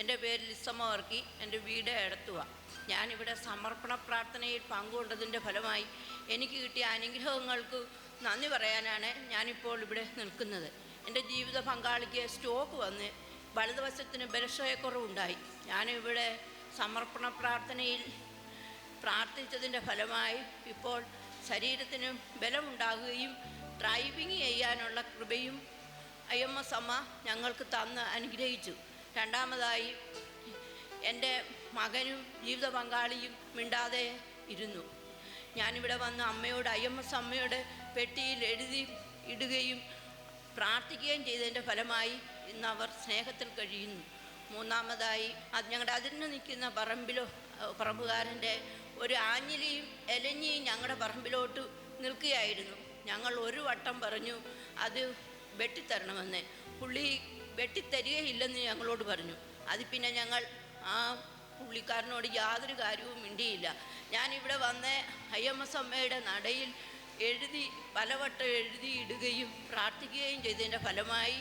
എന്റെ പേര് ലിസമ്മ വർക്കി എന്റെ വീട് എടത്തുക ഞാനിവിടെ സമർപ്പണ പ്രാർത്ഥനയിൽ പങ്കുകൊണ്ടതിന്റെ ഫലമായി എനിക്ക് കിട്ടിയ അനുഗ്രഹങ്ങൾക്ക് നന്ദി പറയാനാണ് ഞാനിപ്പോൾ ഇവിടെ നിൽക്കുന്നത്. എന്റെ ജീവിത പങ്കാളിക്ക് സ്റ്റോക്ക് വന്ന് വലതുവശത്തിന് ബലക്ഷയക്കുറവുണ്ടായി. ഞാനിവിടെ സമർപ്പണ പ്രാർത്ഥനയിൽ പ്രാർത്ഥിച്ചതിന്റെ ഫലമായി ഇപ്പോൾ ശരീരത്തിന് ബലമുണ്ടാകുകയും ഡ്രൈവിംഗ് ചെയ്യാനുള്ള കൃപയും ഐ എം എസ് അമ്മ ഞങ്ങൾക്ക് തന്ന് അനുഗ്രഹിച്ചു. രണ്ടാമതായി എന്റെ മകനും ജീവിത പങ്കാളിയും മിണ്ടാതെ ഇരുന്നു. ഞാനിവിടെ വന്ന് അമ്മയോട് ഐ എം എസ് അമ്മയുടെ പെട്ടിയിൽ എഴുതി ഇടുകയും പ്രാർത്ഥിക്കുകയും ചെയ്തതിന്റെ ഫലമായി ഇന്ന് അവർ സ്നേഹത്തിൽ കഴിയുന്നു. മൂന്നാമതായി അത് ഞങ്ങളുടെ അതിന് നിൽക്കുന്ന പറമ്പിലോ പറമ്പുകാരന്റെ ഒരു ആഞ്ഞിലിയും എലഞ്ഞിയും ഞങ്ങളുടെ പറമ്പിലോട്ട് നിൽക്കുകയായിരുന്നു. ഞങ്ങൾ ഒരു വട്ടം പറഞ്ഞു അത് വെട്ടിത്തരണമെന്ന്. പുള്ളി വെട്ടിത്തരികയില്ലെന്ന് ഞങ്ങളോട് പറഞ്ഞു. അത് പിന്നെ ഞങ്ങൾ ആ പുള്ളിക്കാരനോട് യാതൊരു കാര്യവും മിണ്ടിയില്ല. ഞാനിവിടെ വന്ന് ഐ എം എസ് അമ്മയുടെ നടയിൽ എഴുതി പലവട്ടം എഴുതി ഇടുകയും പ്രാർത്ഥിക്കുകയും ചെയ്തതിന്റെ ഫലമായി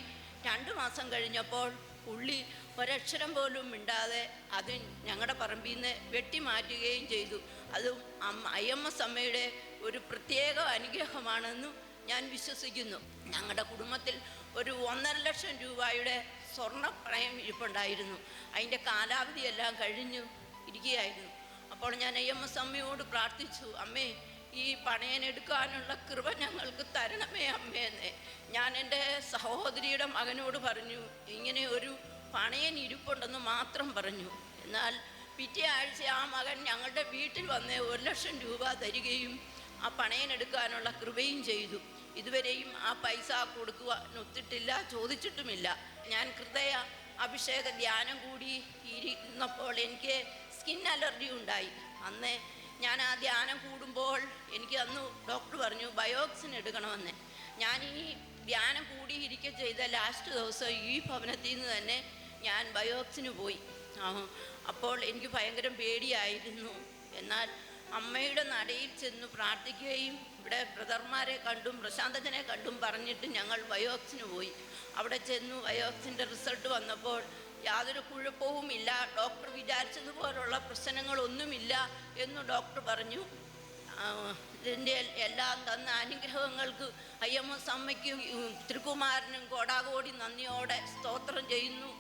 രണ്ട് മാസം കഴിഞ്ഞപ്പോൾ പുള്ളി ഒരക്ഷരം പോലും മിണ്ടാതെ അത് ഞങ്ങളുടെ പറമ്പിൽ നിന്ന് വെട്ടിമാറ്റുകയും ചെയ്തു. അതും എസ് അമ്മയുടെ ഒരു പ്രത്യേക അനുഗ്രഹമാണെന്നും ഞാൻ വിശ്വസിക്കുന്നു. ഞങ്ങളുടെ കുടുംബത്തിൽ ഒരു ഒന്നര ലക്ഷം രൂപയുടെ സ്വർണ പ്രയം ഇരിപ്പുണ്ടായിരുന്നു അതിന്റെ കാലാവധിയെല്ലാം കഴിഞ്ഞു ഇരിക്കുകയായിരുന്നു. അപ്പോൾ ഞാൻ എം എസ് അമ്മയോട് പ്രാർത്ഥിച്ചു അമ്മേ ഈ പണയനെടുക്കാനുള്ള കൃപ ഞങ്ങൾക്ക് തരണമേ അമ്മയെന്ന് ഞാൻ എന്റെ സഹോദരിയുടെ മകനോട് പറഞ്ഞു ഇങ്ങനെ ഒരു പണയൻ ഇരിപ്പുണ്ടെന്ന് മാത്രം പറഞ്ഞു. എന്നാൽ പിറ്റേ ആഴ്ച ആ മകൻ ഞങ്ങളുടെ വീട്ടിൽ വന്ന് ഒരു ലക്ഷം രൂപ തരികയും ആ പണയനെടുക്കാനുള്ള കൃപയും ചെയ്തു. ഇതുവരെയും ആ പൈസ കൊടുക്കുവാൻ ഒത്തിട്ടില്ല ചോദിച്ചിട്ടുമില്ല. ഞാൻ ഹൃദയ അഭിഷേക ധ്യാനം കൂടി ഇരിക്കുന്നപ്പോൾ എനിക്ക് സ്കിൻ അലർജി ഉണ്ടായി. അന്ന് ഞാൻ ആ ധ്യാനം കൂടുമ്പോൾ എനിക്ക് അന്ന് ഡോക്ടർ പറഞ്ഞു ബയോക്സിൻ എടുക്കണമെന്ന്. ഞാൻ ഈ ധ്യാനം കൂടിയിരിക്കെ ചെയ്ത ലാസ്റ്റ് ദിവസം ഈ ഭവനത്തിൽ നിന്ന് തന്നെ ഞാൻ ബയോക്സിന് പോയി. അപ്പോൾ എനിക്ക് ഭയങ്കര പേടിയായിരുന്നു. എന്നാൽ അമ്മയുടെ നടയിൽ ചെന്ന് പ്രാർത്ഥിക്കുകയും ഇവിടെ ബ്രദർമാരെ കണ്ടും പ്രശാന്തജനെ കണ്ടും പറഞ്ഞിട്ട് ഞങ്ങൾ ബയോക്സിന് പോയി. അവിടെ ചെന്നു ബയോക്സിന്റെ റിസൾട്ട് വന്നപ്പോൾ യാതൊരു കുഴപ്പവുമില്ല ഡോക്ടർ വിചാരിച്ചതുപോലുള്ള പ്രശ്നങ്ങളൊന്നുമില്ല എന്ന് ഡോക്ടർ പറഞ്ഞു. ഇതിന്റെ എല്ലാ തന്ന അനുഗ്രഹങ്ങൾക്ക് അയ്യമ്മ സമ്മയ്ക്കും തിരുക്കുമാരനും കോടാകോടി നന്ദിയോടെ സ്തോത്രം ചെയ്യുന്നു.